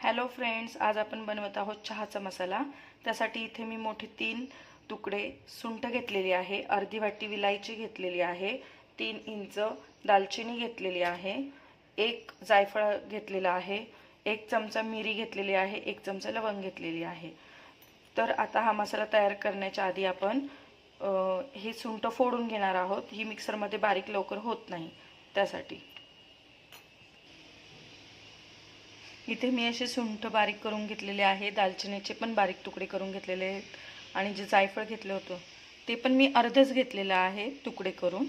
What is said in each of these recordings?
Hello friends आज आपण बनवत आहोत चहाचा मसाला. त्यासाठी इथे मी मोठे तीन तुकडे सुंठ घेतलेली आहे अर्धी वाटी विलायची घेतलेली आहे तीन इंच दालचिनी घेतलेली आहे एक जायफळ घेतलेला आहे एक चमचा मिरी घेतलेली आहे एक चमचा लवंग घेतलेली आहे. तर आता हा मसाला तयार करण्याच्या आधी आपण हे सुंठ फोडून घेणार आहोत. ही मिक्सरमध्ये बारीक लवकर होत नाही त्यासाठी. इथे मी असे सुंठ बारीक करून घेतलेले आहे दालचिनीचे पण बारीक तुकडे करून घेतलेले आहेत आणि जे जायफळ घेतलं होतं ते पण मी अर्धच घेतलेलं आहे तुकडे करून.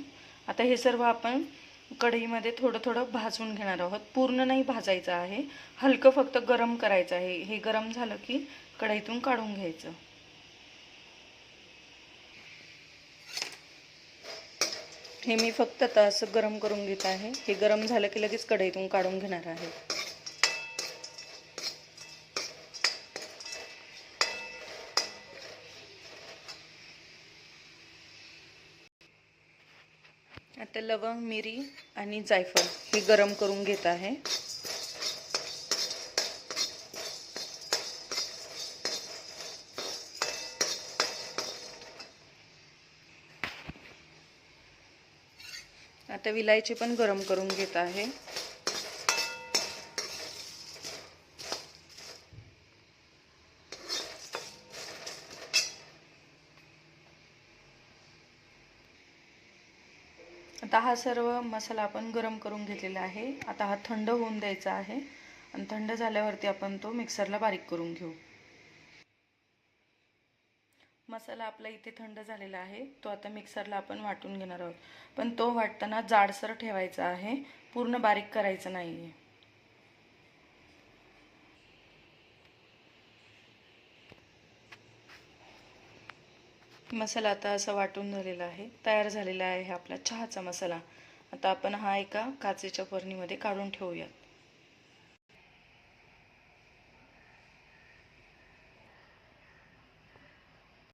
आता हे सर्व आपण कढईमध्ये थोडं थोडं भाजून घेणार आहोत. पूर्ण नाही भाजायचं आहे हलकं फक्त गरम करायचं आहे. हे गरम झालं की कढईतून काढून घ्यायचं. हे मी फक्त आता असं गरम करून घेत आहे. हे गरम झालं की लगेच कढईतून काढून घेणार आहे. आता लवंग मिरी आणि जायफळ हे गरम करून घेत आहे. आता विलायची पण गरम करून घेत आहे. आता हा सर्व मसाला आपण गरम करून घेतलेला आहे. आता हा थंड होऊन द्यायचा आहे. आणि थंड झाल्यावरती आपण तो मिक्सरला बारीक करून घेऊ. मसाला आपला इथे थंड झालेला आहे. तो आता मिक्सरला आपण वाटून घेणार आहोत. पण तो वाटताना जाडसर ठेवायचा आहे. पूर्ण बारीक करायचं नाही आहे मसाला आता असा वाटून झालेला आहे तयार झालेला आहे आपला चहाचा मसाला. आता आपण हा एका काचेच्या बरणीमध्ये काढून ठेवूयात.